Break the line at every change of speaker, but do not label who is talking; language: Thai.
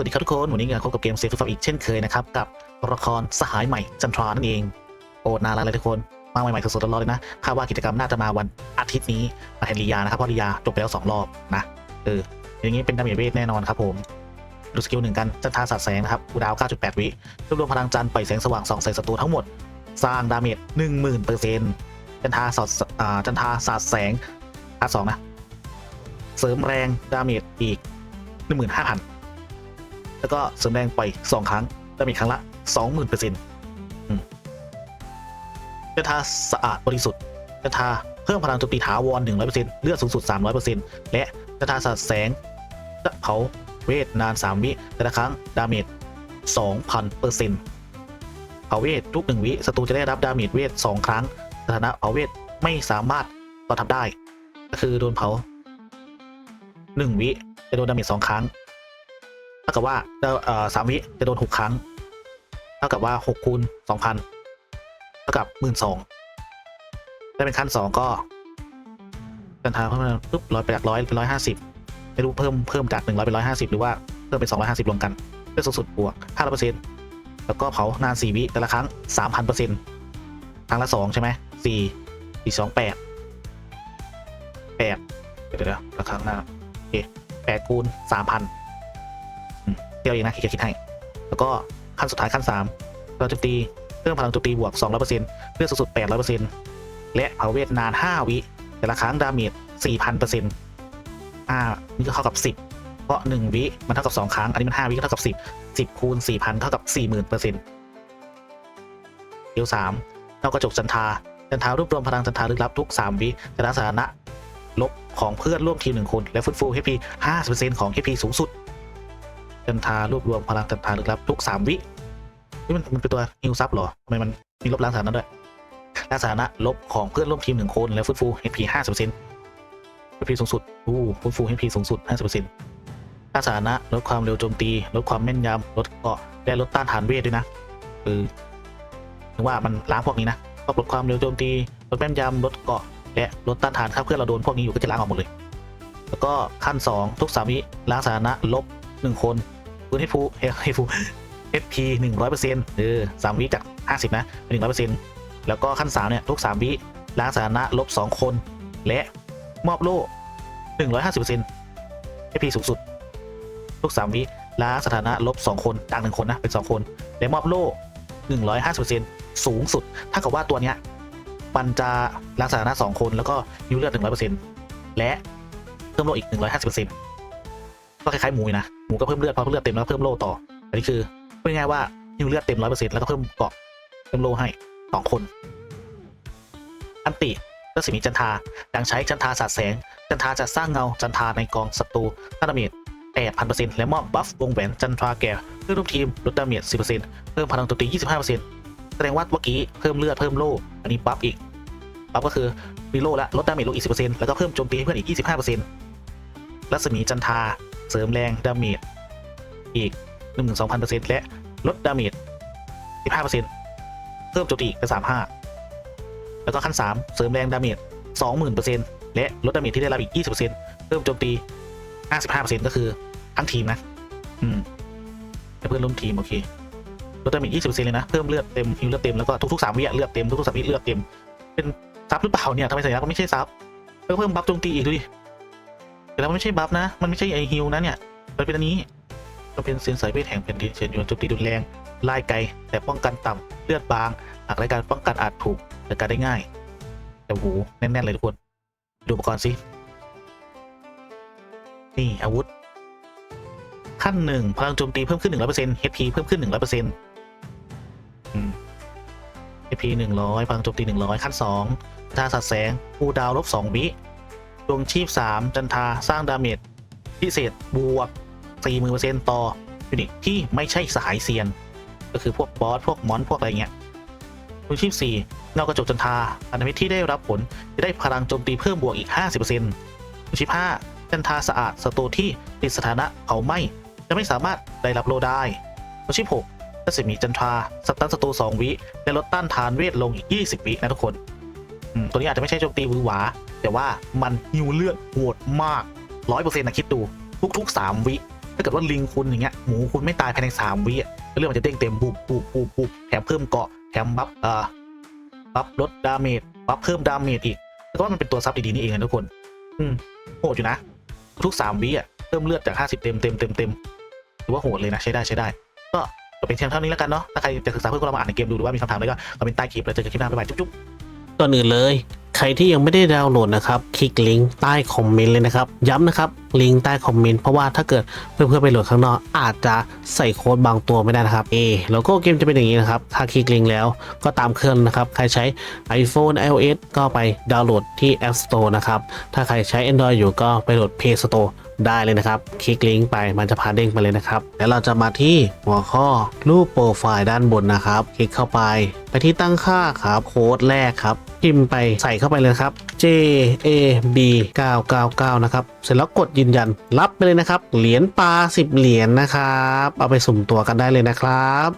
วัสดีครับทุกคน วันนี้เราพบกับเกมเซฟฟัอีกเช่นเคยนะครับ กับตัวละครสหายใหม่จันทรานั่นเอง โอ้น่ารักเลยทุกคน มาใหม่ๆสดๆร้อนๆเลยนะคาดว่ากิจกรรมน่าจะมาวันอาทิตย์นี้มาแทนลียานะครับเพราะลียาจบไปแล้วสองรอบนะเอออย่างนี้เป็นดาเมจเวทแน่นอนครับผมดูสกิลหนึ่งกันจันทราสัตว์แสงนะครับกูดาว 9.8 วิรวบรวมพลังจันทร์ปล่อยแสงสว่างส่องใส่ศัตรูทั้งหมด สร้างดาเมจ10,000เปอร์เซ็นต์จันทราสอดอ่าจันทราสาดแสงพาร์ทสองนะเสริมแรงดาเมจอีก15,000 แล้วก็เสริมแรงปล่อยสองครั้งดาเมจครั้งละ20,000เปอร์เซ็นต์จันทาสะอาดบริสุทธิ์จันทาเพิ่มพลังโจมตีถาวร100%เเลือดสูงสุด300%และจันทาสาดแสงจะเผาเวทนาน3วิแต่ละครั้งดาเมจ2,000เปอร์เซ็นต์เผาเวททุก1วิศัตรูจะได้รับดาเมจเวท2ครั้งสถานะเผาเวทไม่สามารถต่อทับได้ ก็คือโดนเผา1วิจะโดนดาเมจ2ครั้งากับว่าเอ่อสามวิจะโดน6ครั้ง เท่ากับว่า6คูณ2,000เท่ากับ12,000ได้เป็นขั้น2ก็กันทาเพิ่มมาปุ๊บร้อยไปจากร้อยเป็นร้อยห้าสิบไม่รู้เพิ่มเพิ่มจากหนึ่งร้อยเป็นร้อยห้าสิบหรือว่าเพิ่มเป็นสองร้อยห้าสิบรวมกันเพื่อสูงสุดบวกห้าร้อยเปอร์เซ็นต์แล้วก็เผานานสี่วิแต่ละครั้งสามพันเปอร์เซ็นต์ครั้งละสองใช่ไหมสี่สี่สองแปดแปดเดี๋ยวเดี๋ยวเดี๋ยวละครั้งหน้าโอเคแปดคูณสามพัน เที่ยวเองนะคิดจะคิดให้ แล้วก็ขั้นสุดท้ายขั้นสามเราจะตีเพิ่มพลังโจมตีบวกสองร้อยเปอร์เซ็นต์เพื่อสูงสุดแปดร้อยเปอร์เซ็นต์และเผาเวทนานห้าวิ แต่ละครั้งดาเมจ4,000เปอร์เซ็นต์อ่านี่ก็เท่ากับ 10 เพราะ 1 วิมันเท่ากับ 2 ครั้ง อันนี้มัน 5 วิก็เท่ากับ 10 10คูณ4,000 เท่ากับ 40,000เปอร์เซ็นต์เดียว3นอกกระจกจันทาจันทรารวบรวมพลังจันทราลึกลับทุก 3 วิแต่ละสถานะลบของเพื่อนร่วมทีม1คน และฟื้นฟู HP 50%ของ HP สูงสุด จันทารวบรวมพลังจันทราลึกลับทุก3วินี่มันมันเป็นตัวฮิวซับเหรอทำไมมันมีลบล้างสถานะด้วยและสถานะลบของเพื่อนร่วมทีมหนึ่งคนและฟื้นฟู HP 50% HP สูงสุดอู้ฟื้นฟู HP สูงสุด50%ถ้างสถานะลดความเร็วโจมตี ลดความแม่นยำลดเกาะและลดต้านทานเวทด้วยนะคือถึงว่ามันล้างพวกนี้นะก็ลดความเร็วโจมตีลดแม่นยำลดเกาะและลดต้านทานถ้าเพื่อนเราโดนพวกนี้อยู่ก็จะล้างออกหมดเลย แล้วก็ขั้น 2 ทุกสามวิล้างสถานะลบ 1 คน ปืนเฮดฟูเฮดฟูเอฟพีหนึ่งร้อยเปอร์เซ็นต์เออสามวิจากห้าสิบนะหนึ่งร้อยเปอร์เซ็นต์แล้วก็ขั้นสามเนี่ยทุกสามวิล้างสถานะลบสองคน และมอบโล่หนึ่งร้อยห้าสิบเปอร์เซ็นต์เอฟพีสูงสุด ทุกสามวิล้างสถานะลบสองคนต่างหนึ่งคนนะเป็นสองคน และมอบโล่หนึ่งร้อยห้าสิบเปอร์เซ็นต์สูงสุด ถ้าเกิดว่าตัวเนี้ยมันจะล้างสถานะสองคนแล้วก็ยิ้วเลือดหนึ่งร้อยเปอร์เซ็นต์และเพิ่มโล่อีกหนึ่งร้อยห้าสิบเปอร์เซ็นต์ ก็คล้ายๆหมูนะหมูก็เพิ่มเลือดพอเพิ่มเลือดเต็มแล้วเพิ่มโล่ต่อ อันนี้คือพูดง่ายว่ายูเลือดเต็ม100%แล้วก็เพิ่มเกาะเพิ่มโล่ให้สองคน อันติรัศมีจันทาดังใช้จันทาสาดแสง จันทาจะสร้างเงาจันทาในกองศัตรูถ้าดาเมจ8,000%และมอบบัฟวงแหวนจันทราแก่เพื่อนร่วมทีมลดดาเมจ10%เพิ่มพลังโจมตี25%แสดงว่าเมื่อกี้เพิ่มเลือดเพิ่มโล่อันนี้บัฟอีกบัฟก็คือมีโล่ละลดดาเมจลงอีก10%แล้วก็เพิ่มโจมตีให้เพื่อนอีก25%รัศมีจันทา เสริมแรงดาเมจอีก12,000%และลดดาเมจ15%เพิ่มโจมตีอีกเป็น35แล้วก็ขั้น3เสริมแรงดาเมจ20,000%และลดดาเมจที่ได้รับอีก20%เพิ่มโจมตี55%ก็คือทั้งทีมนะ อืมเพื่อนร่วมทีมโอเคลดดาเมจ20%เลยนะ เพิ่มเลือดเต็มฮิวเลือดเต็มแล้วก็ทุกๆ3วิเลือดเต็มทุกๆ3วิเลือดเต็มเป็นซับหรือเปล่าเนี่ยทำไมสัญลักษณ์มันไม่ใช่ซับแล้วเพิ่มบัฟโจมตีอีกดูดิ แต่แล้วมันไม่ใช่บัฟนะ มันไม่ใช่ไอฮิวนะเนี่ย มันเป็นอันนี้มันเป็นเซนสายเวทแห่งแผ่นดินเฉียนยวนโจมตีรุนแรงไล่ไกล แต่ป้องกันต่ำเลือดบาง หากรายการป้องกันอาจถูกจัดการได้ง่าย แต่โหแน่นๆเลยทุกคน ดูอุปกรณ์สิ นี่อาวุธ ขั้นหนึ่งพลังโจมตีเพิ่มขึ้น100% HP เพิ่มขึ้น100%อืม HP 100พลังโจมตี 100 ขั้น2จันทาสัตแสง คูดาวลบ 2 วิ ดวงชีพ 3 จันทาสร้างดาเมจพิเศษบวก 40,000%ต่อยูนิตที่ไม่ใช่สายเซียน ก็คือพวกบอส พวกมอนพวกอะไรเงี้ยดวงชีพ 4 เงากระจกจันทาพันธมิตรที่ได้รับผล จะได้พลังโจมตีเพิ่มบวกอีก 50%ดวงชีพ 5 จันทาสะอาดศัตรูที่ติดสถานะเผาไหม้จะไม่สามารถได้รับโลได้ดวงชีพ 6รัศมีจันทราสตันศัตรู2วิและลดต้านทานเวทลงอีก 20 วินะทุกคน ตัวนี้อาจจะไม่ใช่โจมตีวือหวา แต่ว่ามันฮิวเลือดโหดมาก100%นต์นะคิดดู ทุกๆ 3 วิ ถ้าเกิดว่าลิงคุณอย่างเงี้ยหมูคุณไม่ตายภายในสามวิอะเรื่องมันจะเด้งเต็มบุบบุบบุบบุบแถมเพิ่มเกาะแถมบัฟเอ่อบัฟลดดาเมจบัฟเพิ่มดาเมจอีกแล้วก็ว่ามันเป็นตัวซับดีๆนี่เองนะทุกคน อืมโหดอยู่นะ ทุกสามวิอะเพิ่มเลือดจากห้าสิบเต็มเต็มเต็มเต็มถือว่าโหดเลยนะใช้ได้ใช้ได้ ก็เป็นเพียงเท่านี้แล้วกันเนาะถ้าใครจะศึกษาเพิ่มก็ลองมาอ่านในเกมดูหรือว่ามีคำถามอะไรก็คอมเมนต์ใต้คลิปเลยเจอกันคลิปหน้าบ๊ายบายจุ๊บ
ก่อนอื่นเลยใครที่ยังไม่ได้ดาวน์โหลดนะครับคลิกลิงก์ใต้คอมเมนต์เลยนะครับย้ำนะครับลิงก์ใต้คอมเมนต์เพราะว่าถ้าเกิดเพื่อนๆไปโหลดข้างนอกอาจจะใส่โค้ดบางตัวไม่ได้นะครับเอแล้วก็เกมจะเป็นอย่างนี้นะครับถ้าคลิกลิงก์แล้วก็ตามเครื่องนะครับใครใช้ iPhone iOS ก็ไปดาวน์โหลดที่ App Store นะครับถ้าใครใช้ Android อยู่ก็ไปโหลด Play Store ได้เลยนะครับ คลิกลิงก์ไปมันจะพาเด้งไปเลยนะครับ แล้วเราจะมาที่หัวข้อรูปโปรไฟล์ด้านบนนะครับ คลิกเข้าไป ไปที่ตั้งค่าครับโค้ดแรกครับ พิมพ์ไปใส่เข้าไปเลยครับ J A B 999 นะครับ เสร็จแล้วกดยืนยันรับไปเลยนะครับ เหรียญปลา 10 เหรียญนะครับ เอาไปสุ่มตัวกันได้เลยนะครับ